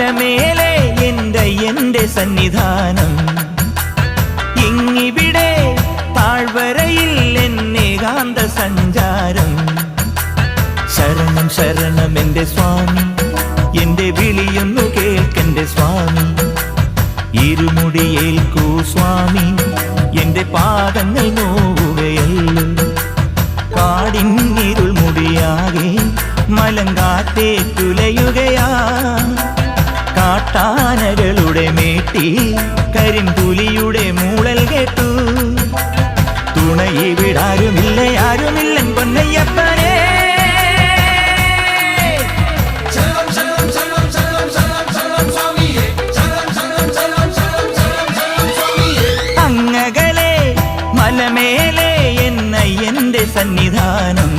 മലമേലെ എന്റെ എന്റെ സന്നിധാനം. ഇങ്ങിവിടെ താഴ്വരയിൽ എന്നെ കാന്ത സഞ്ചാരം. ശരണം ശരണം എന്റെ സ്വാമി. എന്റെ വിളിയൊന്നു കേൾക്കെന്റെ സ്വാമി. ഇരുമുടിയേൽക്കൂ സ്വാമി. എന്റെ പാദങ്ങൾ നോവുകയല്ലോ. കാടിൻ മുടിയാകെ മലങ്കാറ്റേ തുലയുകയാ കാട്ടാനകളുടെ മേട്ടി കരിമ്പുലിയുടെ മൂളൽ കേട്ടു. തുണയിവിടാരുമില്ല ആരുമില്ലൻ പൊന്നയ്യപ്പനെ. അങ്ങകലെ മലമേലെ എന്റെ സന്നിധാനം